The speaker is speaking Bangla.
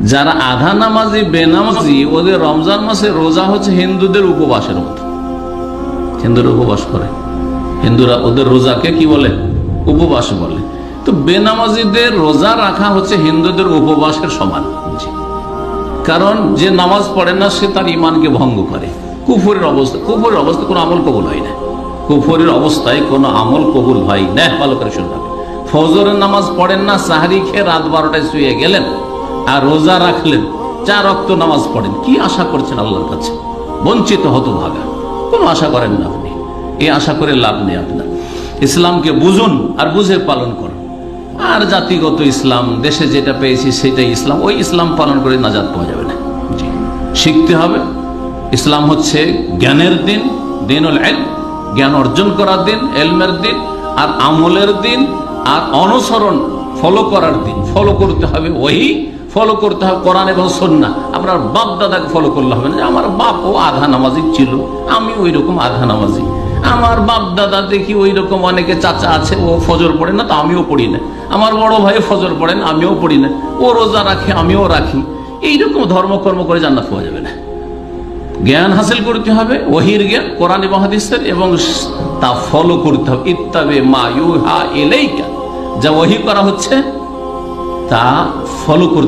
যারা আধা নামাজি, বেনামাজি, ওদের রমজান মাসে রোজা হচ্ছে হিন্দুদের উপবাসের মতো। হিন্দুরা উপবাস করে। হিন্দুরা ওদের রোজাকে কি বলে? উপবাস বলে। তো বেনামাজিদের রোজা রাখা হচ্ছে হিন্দুদের উপবাসের সমান। কারণ যে নামাজ পড়ে না, সে তার ইমানকে ভঙ্গ করে। কুফরের অবস্থা কুফরের অবস্থা কোনো আমল কবুল হয় না। কুফরের অবস্থায় কোনো আমল কবুল হয় না। ভালো করে শুনতে হবে ফজরের নামাজ পড়েন না, সাহারি খেয়ে রাত বারোটায় শুয়ে গেলেন। আর রোজা রাখলেন, চার রক্ত নামাজ পড়েন। কি আশা করছেন আল্লাহর কাছে? বঞ্চিত হতো ভাগা কোনো আশা করেন না আপনি। এই আশা করে লাভ নেই আপনার। ইসলামকে বুঝুন আর বুঝে পালন করুন। আর জাতিগত ইসলাম, দেশে যেটা পেয়েছি সেটাই ইসলাম। ওই ইসলাম পালন করে নাজাদ পাওয়া যাবে না। শিখতে হবে। ইসলাম হচ্ছে জ্ঞানের দিন এলম জ্ঞান অর্জন করার দিন এলমের দিন, আর আমলের দিন, আর অনুসরণ ফলো করার দিন ফলো করতে হবে ওই ফলো করতে হবে কোরআন এবং সন্না আপনার বাপ দাদাকে ফলো করলে হবে না। আমার বাপ ও আধা নামাজি ছিল, আমি ওই রকম আধা নামাজি। আমার বাপ দাদা দেখি ওই রকম অনেকে চাচা আছে, ও ফজর পড়ে না, তা আমিও পড়ি না। আমার বড় ভাই ফজর পড়েন আমিও পড়ি না। ও রোজা রাখে, আমিও রাখি। এইরকম ধর্মকর্ম করে জান্নাত পাওয়া যাবে না। জ্ঞান হাসিল করতে হবে, ওহির জ্ঞান, কোরআন এবং হাদিসের, এবং তা ফলো করতে হবে। ইত্তাবে মা ইউহা এলেইকা যা ওহি করা হচ্ছে তা ফলো করতে